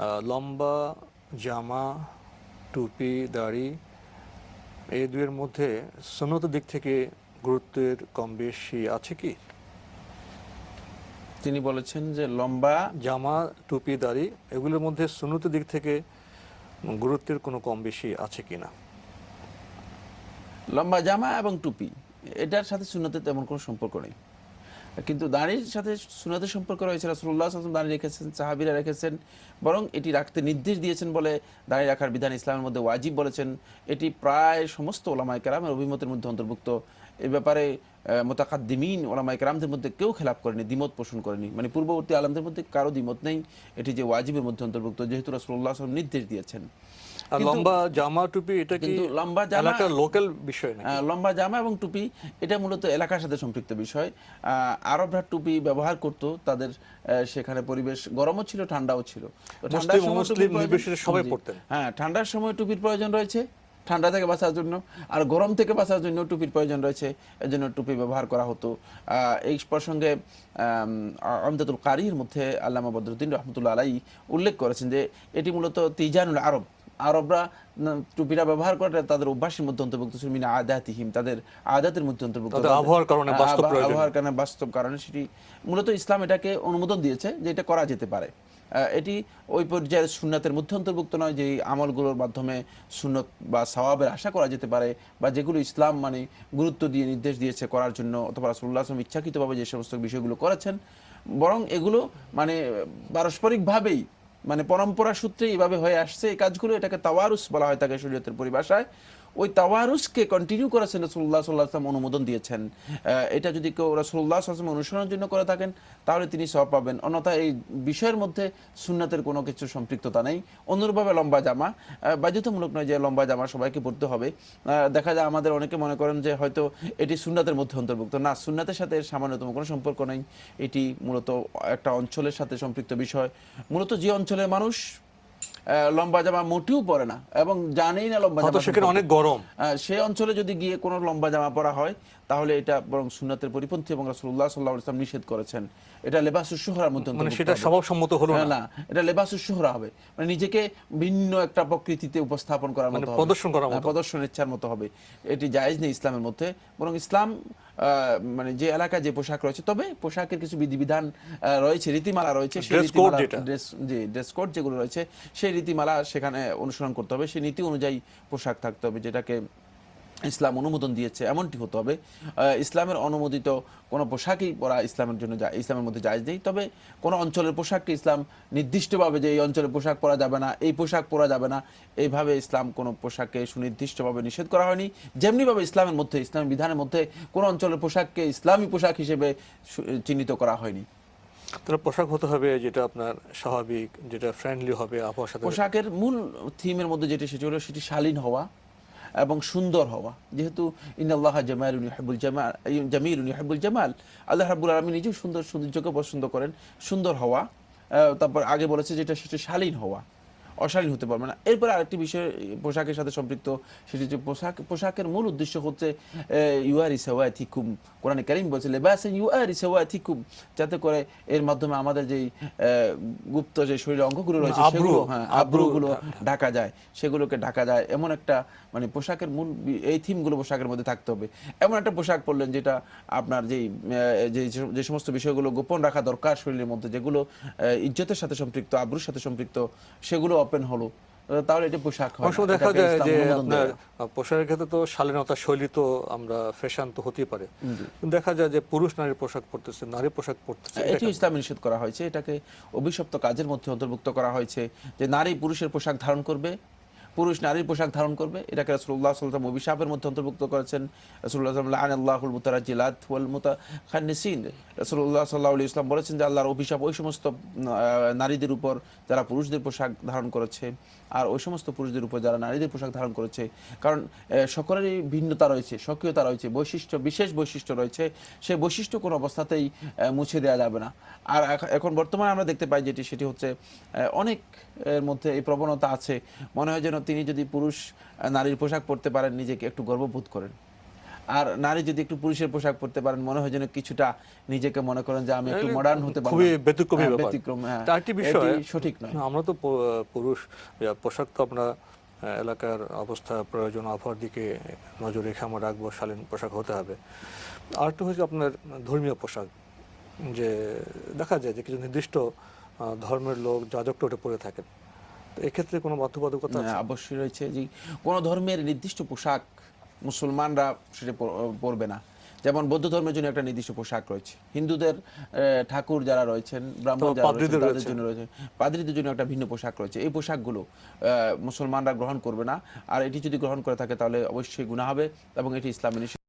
লম্বা জামা টুপি দাড়ি এই দুয়ের মধ্যে সন্ন্যত দিক থেকে গুরুত্বের কম বেশি আছে কি? তিনি বলেছেন যে লম্বা জামা টুপি দাড়ি এগুলোর মধ্যে সুন্নত দিক থেকে গুরুত্বের কোনো কম বেশি আছে কি না? লম্বা জামা এবং টুপি এটার সাথে সুন্নতের তেমন কোনো সম্পর্ক নেই। কিন্তু দাড়ির সাথে সুন্নতের সম্পর্ক রয়েছে, রাসূলুল্লাহ সাল্লাল্লাহু আলাইহি ওয়াসাল্লাম দাড়ি রেখেছেন, সাহাবীরা রেখেছেন, বরং এটি রাখতে নির্দেশ দিয়েছেন বলে দাঁড়িয়ে রাখার বিধান ইসলামের মধ্যে ওয়াজিব বলেছেন। এটি প্রায় সমস্ত ওলামায়ে কেরামের অভিমতের মধ্যে অন্তর্ভুক্ত। এ ব্যাপারে মোতাকাদ্দিমিন ওলামায়ে কেরামদের মধ্যে কেউ খেলাপ করেনি, দ্বিমত পোষণ করেনি। মানে পূর্ববর্তী আলমদের মধ্যে কারও দ্বিমত নেই। এটি যে ওয়াজিবের মধ্যে অন্তর্ভুক্ত, যেহেতু আলাইহি ওয়াসাল্লাম নির্দেশ দিয়েছেন। লম্বা জামা টুপি এটা কি কিন্তু লম্বা জামা- এলাকার লোকাল বিষয় না আহ, লম্বা জামা এবং টুপি এটা মূলত এলাকার সাথে সম্পৃক্ত বিষয়। আরবরা টুপি ব্যবহার করত তাদের সেখানে পরিবেশ গরমও ছিল ঠান্ডাও ছিল। ঠান্ডার সময় সবাই পড়তেন। হ্যাঁ ঠান্ডার সময় টুপির প্রয়োজন রয়েছে ঠান্ডা থেকে বাঁচার জন্য। আর গরম থেকে বাঁচার জন্য টুপির প্রয়োজন রয়েছে এজন্য টুপি ব্যবহার করা হতো। আহ, এই প্রসঙ্গে আমদাতুল কারির মধ্যে আল্লামা বদরুদ্দিন রহমতুল্লাহ আলাই উল্লেখ করেছেন যে এটি মূলত তিজানুল আরব। আরবরা টুপিটা ব্যবহার করে তাদের অভ্যাসের মধ্যে অন্তর্ভুক্ত ছিল মিনা আদাতিহিম তাদের আদাতের মধ্যে অন্তর্ভুক্ত আবহাওয়ার কারণে, বাস্তব আবহাওয়ার কারণে বাস্তব কারণে সেটি মূলত ইসলাম এটাকে অনুমোদন দিয়েছে যে এটা করা যেতে পারে। এটি ওই পর্যায়ের সুন্নাতের মধ্যে অন্তর্ভুক্ত নয় যে আমলগুলোর মাধ্যমে সুন্নত বা সওয়াবের আশা করা যেতে পারে বা যেগুলো ইসলাম মানে গুরুত্ব দিয়ে নির্দেশ দিয়েছে করার জন্য অথবা রাসূলুল্লাহ আসলাম ইচ্ছাকৃতভাবে যে সমস্ত বিষয়গুলো করেছেন বরং এগুলো মানে পারস্পরিকভাবেই মানে পরম্পরা সূত্রে এইভাবে হয়ে আসছে। এই কাজগুলো এটাকে তাওয়ারুস বলা হয় তাকে শরীয়তের পরিভাষায়। ওই তাওয়ারুসকে কন্টিনিউ করেছেন রসুল্লাহ সাল্লাহ আসলাম অনুমোদন দিয়েছেন। এটা যদি কেউ রসুল্লাহ আসলাম অনুসরণের জন্য করে থাকেন, তাহলে তিনি সব পাবেন। অন্যথা এই বিষয়ের মধ্যে সুন্নাতের কোনো কিছু সম্পৃক্ততা নেই। অনুরূপভাবে লম্বা জামা বাধ্যতামূলক নয় যে লম্বা জামা সবাইকে পড়তে হবে। দেখা যায় আমাদের অনেকে মনে করেন যে হয়তো এটি সুন্নাতের মধ্যে অন্তর্ভুক্ত। না, সুন্নাতের সাথে এর সামান্যতম কোনো সম্পর্ক নেই। এটি মূলত একটা অঞ্চলের সাথে সম্পৃক্ত বিষয়। মূলত যে অঞ্চলের মানুষ লম্বা জামা মোটেও পরে না। এবং জানেই না লম্বা জামা সেখানে অনেক গরম। আহ, সে অঞ্চলে যদি গিয়ে কোনো লম্বা জামা পরা হয় তাহলে এটা বরং সুন্নাতের পরিপন্থী এবং রাসূলুল্লাহ সাল্লাল্লাহু আলাইহি নিষেধ করেছেন। এটা লেবাসুস শুহরার মধ্যে মানে সেটা স্বভাবসম্মত হলো না। এটা লেবাসুস শুহরা হবে। মানে নিজেকে ভিন্ন একটা প্রকৃতিতে উপস্থাপন করার মানে মতো। প্রদর্শন করার হ্যাঁ, মতো। প্রদর্শন ইচ্ছার মতো হবে। এটি জায়েজ নেই ইসলামের মধ্যে। বরং ইসলাম আহ, মানে যে এলাকায় যে পোশাক রয়েছে তবে পোশাকের কিছু বিধিবিধান রয়েছে রীতিমালা রয়েছে। সেই রীতিমালা-। ড্রেস যে ড্রেস কোড যেগুলো রয়েছে সেই রীতিমালা সেখানে অনুসরণ করতে হবে। সেই নীতি অনুযায়ী পোশাক থাকতে হবে যেটাকে ইসলাম অনুমোদন দিয়েছে এমনটি হতে। হবে ইসলামের অনুমোদিত কোনো পোশাকই পরা ইসলামের জন্য ইসলামের মধ্যে জায়জ নেই। তবে কোনো অঞ্চলের পোশাককে ইসলাম নির্দিষ্টভাবে যে এই অঞ্চলের পোশাক পরা যাবে না এই পোশাক পরা যাবে না এইভাবে ইসলাম কোনো পোশাককে সুনির্দিষ্টভাবে নিষেধ করা হয়নি। যেমনিভাবে ইসলামের মধ্যে ইসলামের বিধানের মধ্যে কোনো অঞ্চলের পোশাককে ইসলামী পোশাক হিসেবে চিহ্নিত করা হয়নি। তাহলে পোশাক হতে হবে যেটা আপনার স্বাভাবিক যেটা ফ্রেন্ডলি হবে আবহাওয়ার সাথে পোশাকের মূল থিমের মধ্যে যেটি সেটি হলো সেটি শালীন হওয়া। এবং সুন্দর হওয়া। যেহেতু ইনাল্লাহ জামাল হাবুল জামাল জামির হাবুল জামাল। আল্লাহ হাবুল আলমী নিজেও সুন্দর, সৌন্দর্যকে পছন্দ করেন। সুন্দর হওয়া। তারপর আগে বলেছে যেটা সেটা শালীন হওয়া। অশালীন হতে পারবে না। এরপরে আরেকটি বিষয় পোশাকের সাথে সম্পৃক্ত সেটি হচ্ছে পোশাক পোশাকের মূল উদ্দেশ্য হচ্ছে ইউআরি সেওয়া থিকুম। কোরআন কারিম বলছে লেবাসেন ইউআরি সেওয়া থিকুম যাতে করে এর মাধ্যমে আমাদের যেই গুপ্ত যে শরীরের অঙ্গগুলো রয়েছে সেগুলো হ্যাঁ আব্রুগুলো ঢাকা যায়। সেগুলোকে ঢাকা যায়। এমন একটা মানে পোশাকের মূল এই থিমগুলো পোশাকের মধ্যে থাকতে হবে। এমন একটা পোশাক পরলেন যেটা আপনার যেই যে সমস্ত বিষয়গুলো গোপন রাখা দরকার শরীরের মধ্যে যেগুলো ইজ্জতের সাথে সম্পৃক্ত আব্রুর সাথে সম্পৃক্ত সেগুলো ওপেন হলো। তাহলে এটা পোশাক হয় দেখা যায় যে আপনার পোশাকের ক্ষেত্রে তো শালীনতা শৈলী তো আমরা ফ্যাশন তো হতেই পারে। দেখা যায় যে পুরুষ নারীর পোশাক পরতেছে নারী পোশাক পরতেছে এটি ইসলাম ইসলামে নিষেধ করা হয়েছে। এটাকে অভিশপ্ত কাজের মধ্যে অন্তর্ভুক্ত করা হয়েছে যে নারী পুরুষের পোশাক ধারণ করবে পুরুষ নারীর পোশাক ধারণ করবে। এটাকে রাসূলুল্লাহ সাল্লাল্লাহু আলাইহি অভিশাপের মধ্যে অন্তর্ভুক্ত করেছেন। সাল্লাল্লাহু আলাইহি আল্লাহুল সাল্লাল্লাহু আলাইহি ইসলাম বলেছেন যে আল্লাহর অভিশাপ ওই সমস্ত নারীদের উপর যারা পুরুষদের পোশাক ধারণ করেছে আর ওই সমস্ত পুরুষদের উপর যারা নারীদের পোশাক ধারণ করেছে, কারণ সকলেরই ভিন্নতা রয়েছে, স্বকীয়তা রয়েছে, বৈশিষ্ট্য, বিশেষ বৈশিষ্ট্য রয়েছে সেই বৈশিষ্ট্য কোনো অবস্থাতেই মুছে দেওয়া যাবে না। আর এখ- এখন বর্তমানে আমরা দেখতে পাই যেটি, সেটি হচ্ছে অনেক এর মধ্যে এই প্রবণতা আছে। মনে হয় যেন তিনি যদি পুরুষ নারীর পোশাক পরতে পারেন নিজেকে একটু গর্ববোধ করেন। আর নারী যদি একটু পুরুষের পোশাক পরতে পারেন মনে হয় যেন কিছুটা নিজেকে মনে করেন যে আমি একটু মডার্ন হতে খুবই ব্যতিক্রমী হ্যাঁ, ব্যতিক্রম হ্যাঁ। বিষয় সঠিক নয়। আমরা তো পুরুষ পোশাক তো আমরা এলাকার অবস্থা প্রয়োজন আবহাওয়ার দিকে নজর রেখে আমরা রাখব শালীন পোশাক হতে হবে। আর একটু হচ্ছে আপনার ধর্মীয় পোশাক যে দেখা যায় যে কিছু নির্দিষ্ট ধর্মের লোক যাজক টোটে পরে থাকেন। এক্ষেত্রে কোনো বাধ্যবাধকতা অবশ্যই রয়েছে যে কোন ধর্মের নির্দিষ্ট পোশাক মুসলমানরা সেটা পরবে না। যেমন বৌদ্ধ ধর্মের জন্য একটা নির্দিষ্ট পোশাক রয়েছে। হিন্দুদের আহ, ঠাকুর যারা রয়েছেন ব্রাহ্মণ যারা তাদের। জন্য রয়েছে। পাদ্রীদের জন্য একটা ভিন্ন পোশাক রয়েছে। এই পোশাকগুলো আহ, মুসলমানরা গ্রহণ করবে না। আর এটি যদি গ্রহণ করে থাকে তাহলে অবশ্যই গুণা হবে এবং এটি ইসলামে নিষিদ্ধ